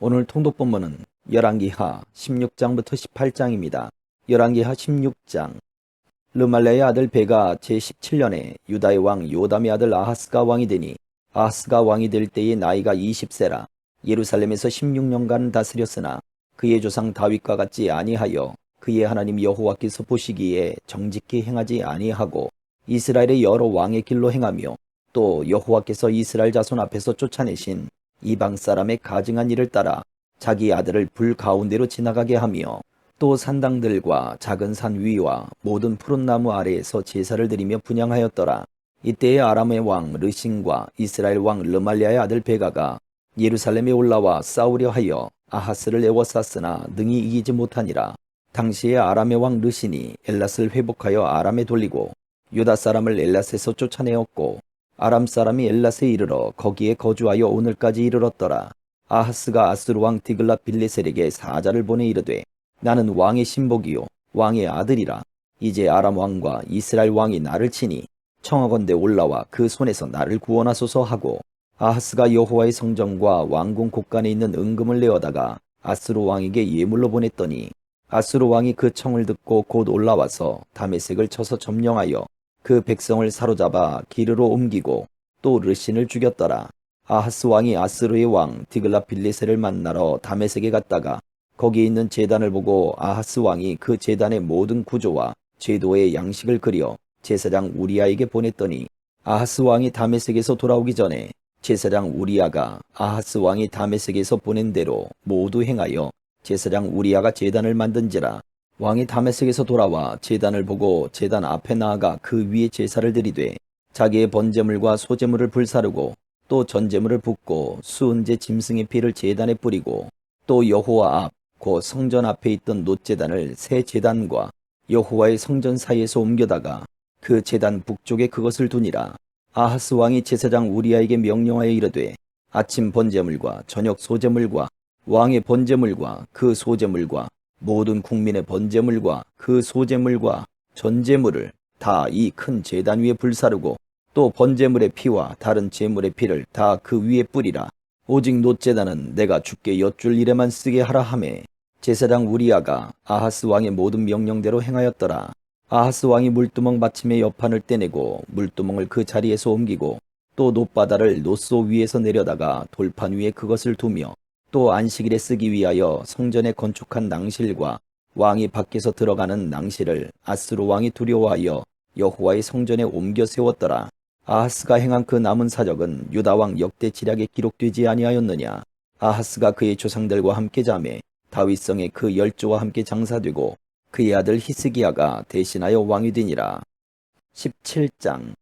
오늘 통독 본문은 열왕기하 16장부터 18장입니다. 열왕기하 16장 르말레의 아들 베가 제17년에 유다의 왕 요담의 아들 아하스가 왕이 되니 아하스가 왕이 될 때의 나이가 20세라 예루살렘에서 16년간 다스렸으나 그의 조상 다윗과 같지 아니하여 그의 하나님 여호와께서 보시기에 정직히 행하지 아니하고 이스라엘의 여러 왕의 길로 행하며 또 여호와께서 이스라엘 자손 앞에서 쫓아내신 이방 사람의 가증한 일을 따라 자기 아들을 불 가운데로 지나가게 하며 또 산당들과 작은 산 위와 모든 푸른 나무 아래에서 제사를 드리며 분양하였더라. 이때의 아람의 왕 르신과 이스라엘 왕 르말리아의 아들 베가가 예루살렘에 올라와 싸우려 하여 아하스를 에워쌌으나 능히 이기지 못하니라. 당시에 아람의 왕 르신이 엘랏을 회복하여 아람에 돌리고 유다 사람을 엘랏에서 쫓아내었고 아람 사람이 엘랏에 이르러 거기에 거주하여 오늘까지 이르렀더라. 아하스가 아스루 왕 디글라 빌레셀에게 사자를 보내 이르되 나는 왕의 신복이요 왕의 아들이라 이제 아람 왕과 이스라엘 왕이 나를 치니 청하건대 올라와 그 손에서 나를 구원하소서 하고 아하스가 여호와의 성전과 왕궁 곳간에 있는 은금을 내어다가 아스루 왕에게 예물로 보냈더니 아스루 왕이 그 청을 듣고 곧 올라와서 다메색을 쳐서 점령하여 그 백성을 사로잡아 기르로 옮기고 또 르신을 죽였더라. 아하스 왕이 아스루의 왕 디글라 빌레셀을 만나러 다메섹에 갔다가 거기 있는 제단을 보고 아하스 왕이 그 제단의 모든 구조와 제도의 양식을 그려 제사장 우리아에게 보냈더니 아하스 왕이 다메섹에서 돌아오기 전에 제사장 우리아가 아하스 왕이 다메섹에서 보낸 대로 모두 행하여 제사장 우리아가 제단을 만든지라 왕이 다메섹에서 돌아와 제단을 보고 제단 앞에 나아가 그 위에 제사를 드리되 자기의 번제물과 소제물을 불사르고 또 전제물을 붓고 수은제 짐승의 피를 제단에 뿌리고 또 여호와 앞 곧 성전 앞에 있던 놋제단을 새 제단과 여호와의 성전 사이에서 옮겨다가 그 제단 북쪽에 그것을 두니라. 아하스 왕이 제사장 우리아에게 명령하여 이르되 아침 번제물과 저녁 소제물과 왕의 번제물과 그 소제물과 모든 국민의 번제물과 그 소제물과 전제물을 다 이큰 제단 위에 불사르고 또 번제물의 피와 다른 제물의 피를 다 그 위에 뿌리라. 오직 놋제단은 내가 죽게 엿줄 일에만 쓰게 하라 하매 제사장 우리아가 아하스 왕의 모든 명령대로 행하였더라. 아하스 왕이 물두멍 받침의 옆판을 떼내고 물두멍을 그 자리에서 옮기고 또 놋바다를 놋소 위에서 내려다가 돌판 위에 그것을 두며 또 안식일에 쓰기 위하여 성전에 건축한 낭실과 왕이 밖에서 들어가는 낭실을 아스루 왕이 두려워하여 여호와의 성전에 옮겨 세웠더라. 아하스가 행한 그 남은 사적은 유다 왕 역대 지략에 기록되지 아니하였느냐. 아하스가 그의 조상들과 함께 자매 다윗성에 그 열조와 함께 장사되고 그의 아들 히스기야가 대신하여 왕이 되니라. 17장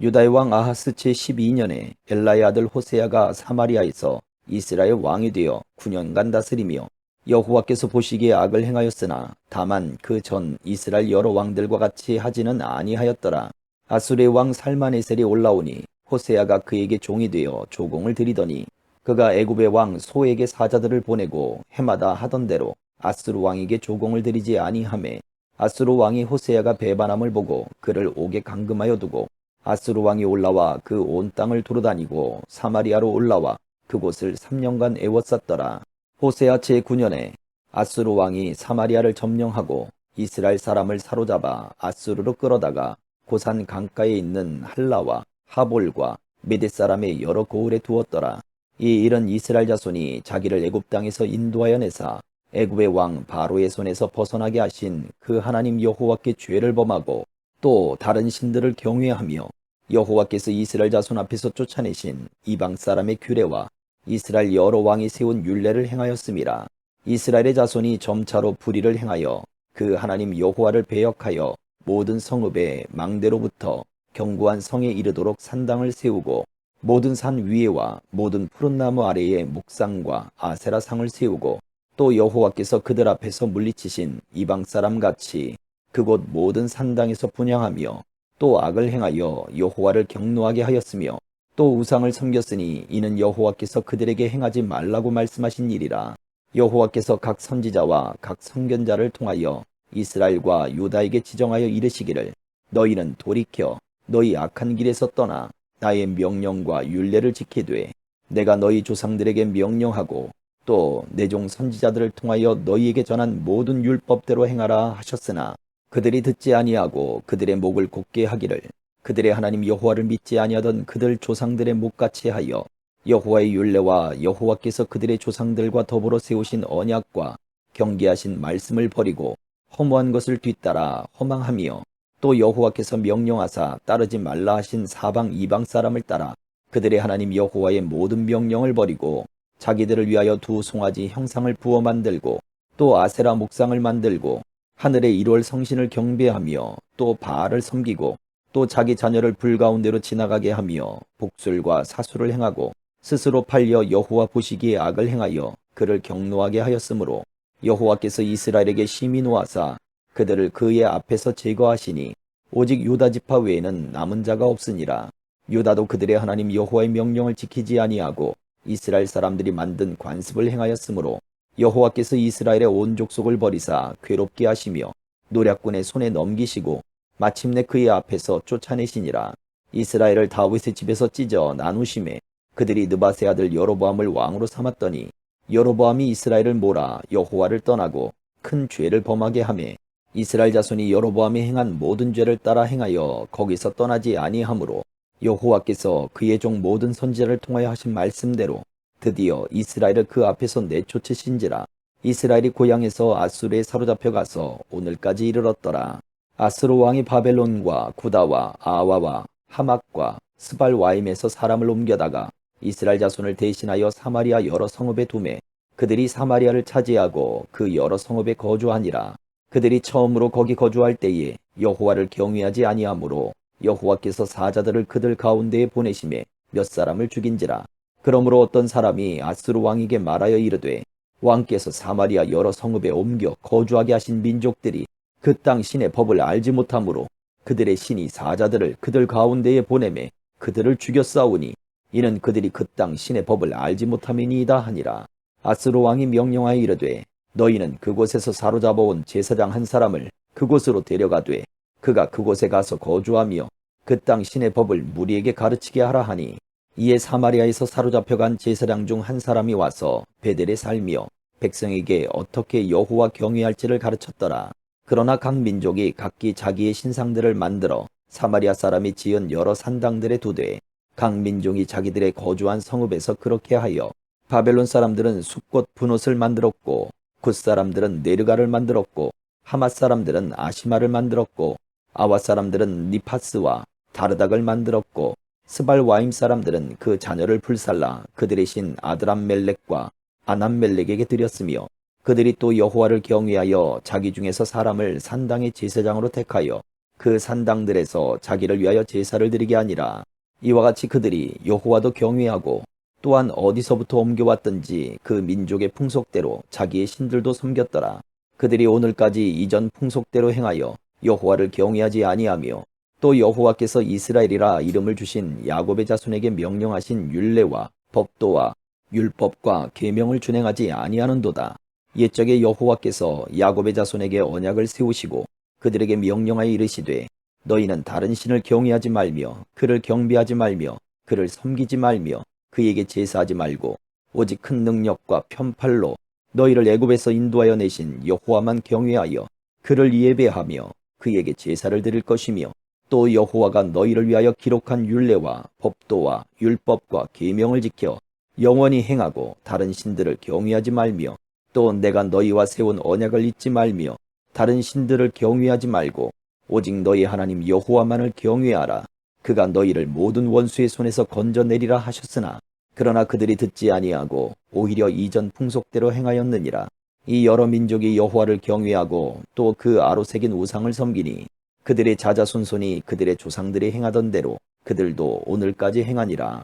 유다의 왕 아하스 제12년에 엘라의 아들 호세아가 사마리아에서 이스라엘 왕이 되어 9년간 다스리며 여호와께서 보시기에 악을 행하였으나 다만 그 전 이스라엘 여러 왕들과 같이 하지는 아니하였더라. 아수르의 왕 살마네셀이 올라오니 호세아가 그에게 종이 되어 조공을 드리더니 그가 애굽의 왕 소에게 사자들을 보내고 해마다 하던 대로 아수르 왕에게 조공을 드리지 아니하매 아수르 왕이 호세아가 배반함을 보고 그를 옥에 감금하여 두고 아수르 왕이 올라와 그 온 땅을 두루다니고 사마리아로 올라와 그곳을 3년간 애워쌌더라. 호세아 제9년에 아수르 왕이 사마리아를 점령하고 이스라엘 사람을 사로잡아 아수르로 끌어다가 고산 강가에 있는 할라와 하볼과 메데 사람의 여러 고을에 두었더라. 이 일은 이스라엘 자손이 자기를 애굽 땅에서 인도하여 내사 애굽의 왕 바로의 손에서 벗어나게 하신 그 하나님 여호와께 죄를 범하고 또 다른 신들을 경외하며 여호와께서 이스라엘 자손 앞에서 쫓아내신 이방 사람의 규례와 이스라엘 여러 왕이 세운 율례를 행하였음이라. 이스라엘의 자손이 점차로 불의를 행하여 그 하나님 여호와를 배역하여 모든 성읍의 망대로부터 견고한 성에 이르도록 산당을 세우고 모든 산 위에와 모든 푸른 나무 아래에 목상과 아세라 상을 세우고 또 여호와께서 그들 앞에서 물리치신 이방 사람 같이 그곳 모든 산당에서 분양하며 또 악을 행하여 여호와를 경노하게 하였으며 또 우상을 섬겼으니 이는 여호와께서 그들에게 행하지 말라고 말씀하신 일이라. 여호와께서 각 선지자와 각 선견자를 통하여 이스라엘과 유다에게 지정하여 이르시기를 너희는 돌이켜 너희 악한 길에서 떠나 나의 명령과 율례를 지키되 내가 너희 조상들에게 명령하고 또 내 종 선지자들을 통하여 너희에게 전한 모든 율법대로 행하라 하셨으나 그들이 듣지 아니하고 그들의 목을 곧게 하기를 그들의 하나님 여호와를 믿지 아니하던 그들 조상들의 목같이 하여 여호와의 율례와 여호와께서 그들의 조상들과 더불어 세우신 언약과 경계하신 말씀을 버리고 허무한 것을 뒤따라 허망하며 또 여호와께서 명령하사 따르지 말라 하신 사방 이방 사람을 따라 그들의 하나님 여호와의 모든 명령을 버리고 자기들을 위하여 두 송아지 형상을 부어 만들고 또 아세라 목상을 만들고 하늘의 일월 성신을 경배하며 또 바알을 섬기고 또 자기 자녀를 불가운데로 지나가게 하며 복술과 사수를 행하고 스스로 팔려 여호와 보시기에 악을 행하여 그를 경노하게 하였으므로 여호와께서 이스라엘에게 심히 노하사 그들을 그의 앞에서 제거하시니 오직 유다 지파 외에는 남은 자가 없으니라. 유다도 그들의 하나님 여호와의 명령을 지키지 아니하고 이스라엘 사람들이 만든 관습을 행하였으므로 여호와께서 이스라엘의 온 족속을 버리사 괴롭게 하시며 노략군의 손에 넘기시고 마침내 그의 앞에서 쫓아내시니라. 이스라엘을 다윗의 집에서 찢어 나누심에 그들이 느바세 아들 여로보암을 왕으로 삼았더니 여로보암이 이스라엘을 몰아 여호와를 떠나고 큰 죄를 범하게 하매 이스라엘 자손이 여로보암이 행한 모든 죄를 따라 행하여 거기서 떠나지 아니하므로 여호와께서 그의 종 모든 선지자를 통하여 하신 말씀대로 드디어 이스라엘을 그 앞에서 내쫓으신지라. 이스라엘이 고향에서 아수르에 사로잡혀 가서 오늘까지 이르렀더라 아스로 왕이 바벨론과 구다와 아와와 하막과 스발와임에서 사람을 옮겨다가 이스라엘 자손을 대신하여 사마리아 여러 성읍에 두매 그들이 사마리아를 차지하고 그 여러 성읍에 거주하니라. 그들이 처음으로 거기 거주할 때에 여호와를 경외하지 아니하므로 여호와께서 사자들을 그들 가운데에 보내심에 몇 사람을 죽인지라. 그러므로 어떤 사람이 아스루 왕에게 말하여 이르되 왕께서 사마리아 여러 성읍에 옮겨 거주하게 하신 민족들이 그 땅 신의 법을 알지 못하므로 그들의 신이 사자들을 그들 가운데에 보내매 그들을 죽였사오니 이는 그들이 그 땅 신의 법을 알지 못함이니이다 하니라 아스루 왕이 명령하여 이르되 너희는 그곳에서 사로잡아 온 제사장 한 사람을 그곳으로 데려가되 그가 그곳에 가서 거주하며 그 땅 신의 법을 무리에게 가르치게 하라 하니 이에 사마리아에서 사로잡혀간 제사장 중 한 사람이 와서 베델에 살며 백성에게 어떻게 여호와 경외할지를 가르쳤더라. 그러나 각 민족이 각기 자기의 신상들을 만들어 사마리아 사람이 지은 여러 산당들에 두되 각 민족이 자기들의 거주한 성읍에서 그렇게 하여 바벨론 사람들은 숲꽃 분옷을 만들었고 굿 사람들은 네르가를 만들었고 하맛 사람들은 아시마를 만들었고 아와 사람들은 니파스와 다르닥을 만들었고 스발 와임 사람들은 그 자녀를 불살라 그들의 신 아드람 멜렉과 아남 멜렉에게 드렸으며 그들이 또 여호와를 경외하여 자기 중에서 사람을 산당의 제사장으로 택하여 그 산당들에서 자기를 위하여 제사를 드리게 하니라 이와 같이 그들이 여호와도 경외하고 또한 어디서부터 옮겨왔든지 그 민족의 풍속대로 자기의 신들도 섬겼더라 그들이 오늘까지 이전 풍속대로 행하여 여호와를 경외하지 아니하며 또 여호와께서 이스라엘이라 이름을 주신 야곱의 자손에게 명령하신 율례와 법도와 율법과 계명을 준행하지 아니하는도다. 옛적에 여호와께서 야곱의 자손에게 언약을 세우시고 그들에게 명령하여 이르시되 너희는 다른 신을 경외하지 말며 그를 경배하지 말며 그를 섬기지 말며 그에게 제사하지 말고 오직 큰 능력과 편팔로 너희를 애굽에서 인도하여 내신 여호와만 경외하여 그를 예배하며 그에게 제사를 드릴 것이며 또 여호와가 너희를 위하여 기록한 율례와 법도와 율법과 계명을 지켜 영원히 행하고 다른 신들을 경외하지 말며 또 내가 너희와 세운 언약을 잊지 말며 다른 신들을 경외하지 말고 오직 너희 하나님 여호와만을 경외하라. 그가 너희를 모든 원수의 손에서 건져내리라 하셨으나 그러나 그들이 듣지 아니하고 오히려 이전 풍속대로 행하였느니라. 이 여러 민족이 여호와를 경외하고 또 그 아로 새긴 우상을 섬기니 그들의 자자손손이 그들의 조상들이 행하던 대로 그들도 오늘까지 행하니라.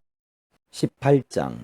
18장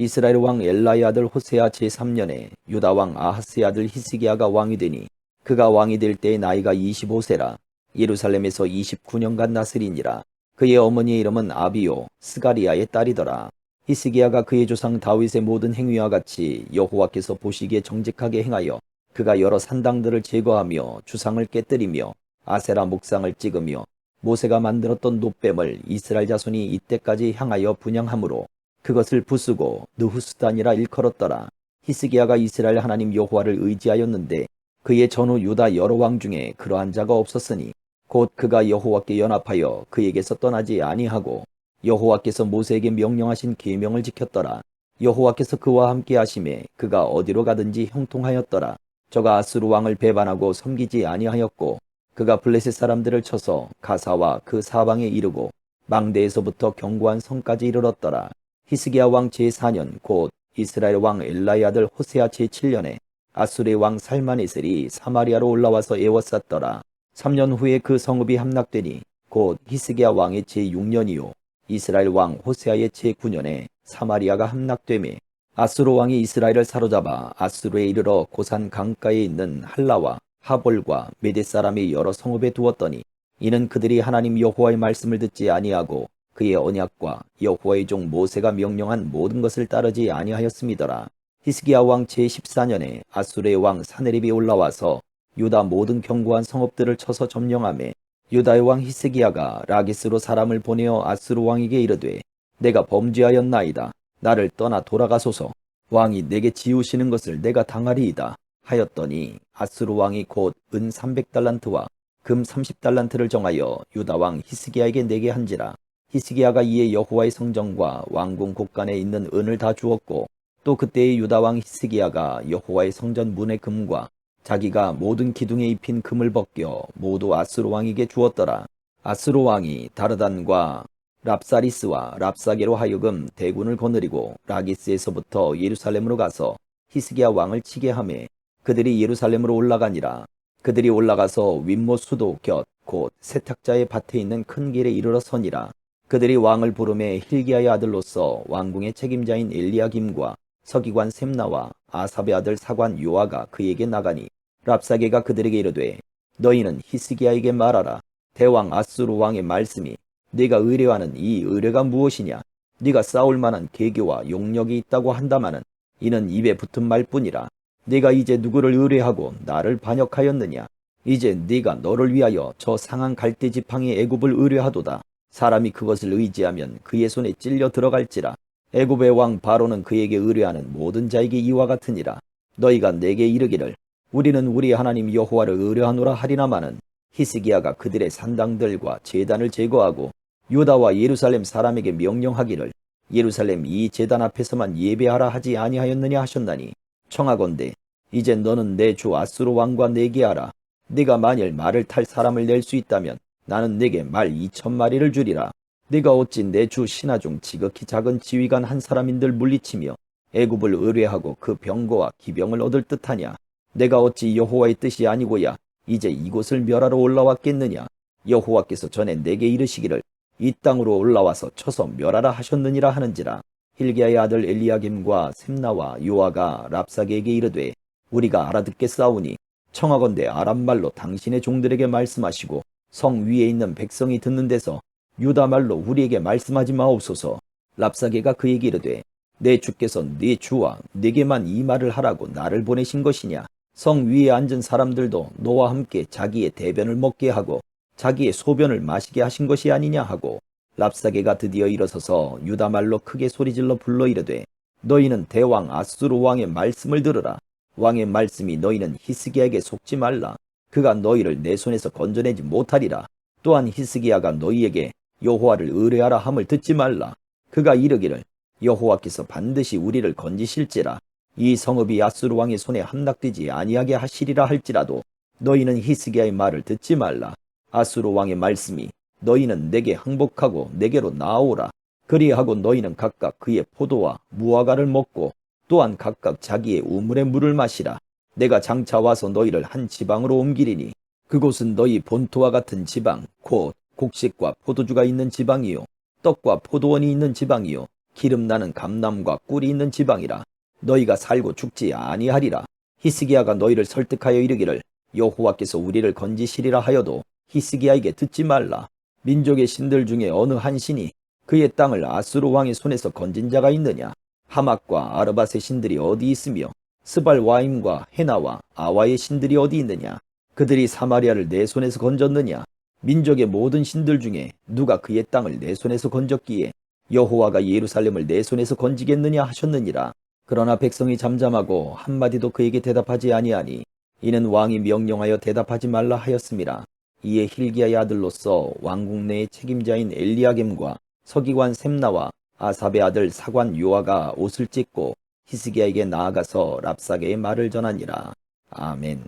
이스라엘 왕 엘라의 아들 호세아 제3년에 유다 왕 아하스의 아들 히스기야가 왕이 되니 그가 왕이 될 때의 나이가 25세라. 예루살렘에서 29년간 나스리니라. 그의 어머니의 이름은 아비오 스가리아의 딸이더라. 히스기야가 그의 조상 다윗의 모든 행위와 같이 여호와께서 보시기에 정직하게 행하여 그가 여러 산당들을 제거하며 주상을 깨뜨리며 아세라 목상을 찍으며 모세가 만들었던 노뱀을 이스라엘 자손이 이때까지 향하여 분양함으로 그것을 부수고 느후스단이라 일컬었더라. 히스기야가 이스라엘 하나님 여호와를 의지하였는데 그의 전후 유다 여러 왕 중에 그러한 자가 없었으니 곧 그가 여호와께 연합하여 그에게서 떠나지 아니하고 여호와께서 모세에게 명령하신 계명을 지켰더라. 여호와께서 그와 함께 하심에 그가 어디로 가든지 형통하였더라. 저가 아수르 왕을 배반하고 섬기지 아니하였고 그가 블레셋 사람들을 쳐서 가사와 그 사방에 이르고 망대에서부터 견고한 성까지 이르렀더라. 히스기야 왕 제4년 곧 이스라엘 왕 엘라의 아들 호세아 제7년에 아수르의 왕 살마네셀이 사마리아로 올라와서 에워쌌더라. 3년 후에 그 성읍이 함락되니 곧 히스기야 왕의 제6년이요 이스라엘 왕 호세아의 제9년에 사마리아가 함락되매 아수르 왕이 이스라엘을 사로잡아 아수르에 이르러 고산 강가에 있는 할라와 하볼과 메데 사람의 여러 성읍에 두었더니 이는 그들이 하나님 여호와의 말씀을 듣지 아니하고 그의 언약과 여호와의 종 모세가 명령한 모든 것을 따르지 아니하였음이더라. 히스기야 왕 제14년에 아수르의 왕 사네립이 올라와서 유다 모든 견고한 성읍들을 쳐서 점령하매 유다의 왕 히스기야가 라기스로 사람을 보내어 아수르 왕에게 이르되 내가 범죄하였나이다. 나를 떠나 돌아가소서. 왕이 내게 지우시는 것을 내가 당하리이다. 하였더니 아수르 왕이 곧 은 300달란트와 금 30달란트를 정하여 유다 왕 히스기야에게 내게 한지라. 히스기야가 이에 여호와의 성전과 왕궁 곳간에 있는 은을 다 주었고 또 그때의 유다 왕 히스기야가 여호와의 성전 문의 금과 자기가 모든 기둥에 입힌 금을 벗겨 모두 아스로 왕에게 주었더라. 아스로 왕이 다르단과 랍사리스와 랍사게로 하여금 대군을 거느리고 라기스에서부터 예루살렘으로 가서 히스기야 왕을 치게 하매 그들이 예루살렘으로 올라가니라. 그들이 올라가서 윗모 수도 곁 곧 세탁자의 밭에 있는 큰 길에 이르러 서니라. 그들이 왕을 부름에 힐기야의 아들로서 왕궁의 책임자인 엘리야김과 서기관 셈나와 아삽의 아들 사관 요아가 그에게 나가니 랍사게가 그들에게 이르되 너희는 히스기야에게 말하라. 대왕 아수르 왕의 말씀이 네가 의뢰하는 이 의뢰가 무엇이냐? 네가 싸울 만한 계교와 용력이 있다고 한다마는 이는 입에 붙은 말뿐이라. 네가 이제 누구를 의뢰하고 나를 반역하였느냐? 이제 네가 너를 위하여 저 상한 갈대 지팡이 애굽을 의뢰하도다 사람이 그것을 의지하면 그의 손에 찔려 들어갈지라. 애굽의 왕 바로는 그에게 의뢰하는 모든 자에게 이와 같으니라. 너희가 내게 이르기를 우리는 우리 하나님 여호와를 의뢰하노라 하리나마는 히스기야가 그들의 산당들과 제단을 제거하고 유다와 예루살렘 사람에게 명령하기를 예루살렘 이 제단 앞에서만 예배하라 하지 아니하였느냐 하셨나니 청하건대 이제 너는 내 주 아수르 왕과 내게 하라. 네가 만일 말을 탈 사람을 낼 수 있다면 나는 내게 말 이천 마리를 주리라. 네가 어찌 내 주 신하 중 지극히 작은 지휘관 한 사람인들 물리치며 애굽을 의뢰하고 그 병거와 기병을 얻을 듯하냐? 내가 어찌 여호와의 뜻이 아니고야 이제 이곳을 멸하러 올라왔겠느냐? 여호와께서 전에 내게 이르시기를 이 땅으로 올라와서 쳐서 멸하라 하셨느니라 하는지라. 힐기야의 아들 엘리야김과 셈나와 요아가 랍사게에게 이르되 우리가 알아듣겠사오니 청하건대 아람말로 당신의 종들에게 말씀하시고 성 위에 있는 백성이 듣는 데서 유다 말로 우리에게 말씀하지 마옵소서. 랍사게가 그에게 이르되 내 주께서 네 주와 네게만 이 말을 하라고 나를 보내신 것이냐? 성 위에 앉은 사람들도 너와 함께 자기의 대변을 먹게 하고 자기의 소변을 마시게 하신 것이 아니냐? 하고 랍사게가 드디어 일어서서 유다 말로 크게 소리질러 불러 이르되 너희는 대왕 아수르 왕의 말씀을 들으라. 왕의 말씀이 너희는 히스기야에게 속지 말라 그가 너희를 내 손에서 건져내지 못하리라. 또한 히스기야가 너희에게 여호와를 의뢰하라 함을 듣지 말라. 그가 이르기를 여호와께서 반드시 우리를 건지실지라. 이 성읍이 아수르 왕의 손에 함락되지 아니하게 하시리라 할지라도 너희는 히스기야의 말을 듣지 말라. 아수르 왕의 말씀이 너희는 내게 항복하고 내게로 나아오라. 그리하고 너희는 각각 그의 포도와 무화과를 먹고 또한 각각 자기의 우물의 물을 마시라 내가 장차 와서 너희를 한 지방으로 옮기리니 그곳은 너희 본토와 같은 지방 곧 곡식과 포도주가 있는 지방이요 떡과 포도원이 있는 지방이요 기름 나는 감남과 꿀이 있는 지방이라 너희가 살고 죽지 아니하리라. 히스기야가 너희를 설득하여 이르기를 여호와께서 우리를 건지시리라 하여도 히스기야에게 듣지 말라. 민족의 신들 중에 어느 한 신이 그의 땅을 아수르 왕의 손에서 건진 자가 있느냐? 하막과 아르밧의 신들이 어디 있으며 스발 와임과 헤나와 아와의 신들이 어디 있느냐? 그들이 사마리아를 내 손에서 건졌느냐? 민족의 모든 신들 중에 누가 그의 땅을 내 손에서 건졌기에 여호와가 예루살렘을 내 손에서 건지겠느냐 하셨느니라. 그러나 백성이 잠잠하고 한마디도 그에게 대답하지 아니하니 이는 왕이 명령하여 대답하지 말라 하였습니다. 이에 힐기야의 아들로서 왕궁 내의 책임자인 엘리야겜과 서기관 셈나와 아삽의 아들 사관 요아가 옷을 찢고 히스기야에게 나아가서 랍사게의 말을 전하니라. 아멘.